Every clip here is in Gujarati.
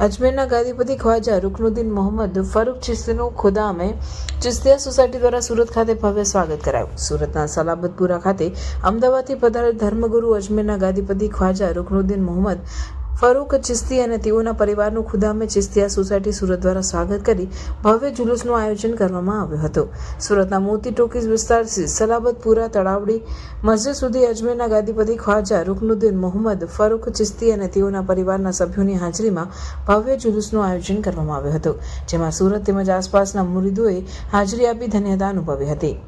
અજમેરના ગાદીપતિ ખ્વાજા રુકનુદ્દીન મોહમ્મદ ફરૂક ચિસ્તીનું ખુદામે ચિસ્તિયા સોસાયટી દ્વારા સુરત ખાતે ભવ્ય સ્વાગત કરાયું સુરતના સલાબતપુરા ખાતે અમદાવાદથી પધારેલ ધર્મગુરુ અજમેરના ગાદીપતિ ખ્વાજા રુકનુદ્દીન મોહમ્મદ ફરૂક ચિસ્તી અને તેઓના પરિવારનું ખુદામે ચિસ્તિયા સોસાયટી સુરત દ્વારા સ્વાગત કરી ભવ્ય જુલુસનું આયોજન કરવામાં આવ્યું હતું. સુરતના મોતી ટોકીઝ વિસ્તારથી સલાબતપુરા તળાવડી મસ્જિદ સુધી અજમેરના ગાદીપતિ ખ્વાજા રૂકનુદ્દીન મોહમ્મદ ફારૂક ચિસ્તી અને તેઓના પરિવારના સભ્યોની હાજરીમાં ભવ્ય જુલુસનું આયોજન કરવામાં આવ્યું હતું, જેમાં સુરત તેમજ આસપાસના મુરીદોએ હાજરી આપી ધન્યતા અનુભવી હતી.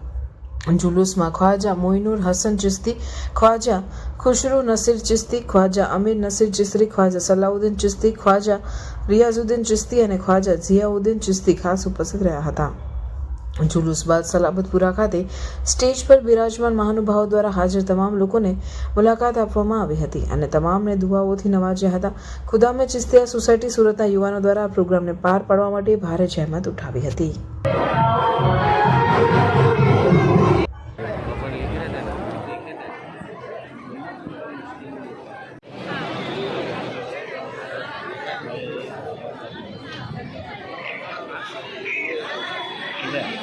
જુલુસમાં ખ્વાજા મોઇનુર હસન ચિસ્તી ખ્વાજા ખુશરુ નસીર ચિસ્તી ખ્વાજા અમીર નસીર ચિસ્તી ખ્વાજા સલાઉદ્દીન ચિસ્તી ખ્વાજા રિયાઝુદ્દીન ચિસ્તી અને ખ્વાજા ઝિયાઉદ્દીન ચિસ્તી ખાસ ઉપસ્થિત રહ્યા હતા. જુલુસ બાદ સલાબતપુરા ખાતે સ્ટેજ પર બિરાજમાન મહાનુભાવો દ્વારા હાજર તમામ લોકોને મુલાકાત આપવામાં આવી હતી અને તમામને દુઆઓથી નવાજ્યા હતા. ખુદામે ચિસ્તિયા સોસાયટી સુરતના યુવાનો દ્વારા આ પ્રોગ્રામને પાર પાડવા માટે ભારે જહેમત ઉઠાવી હતી. Yeah.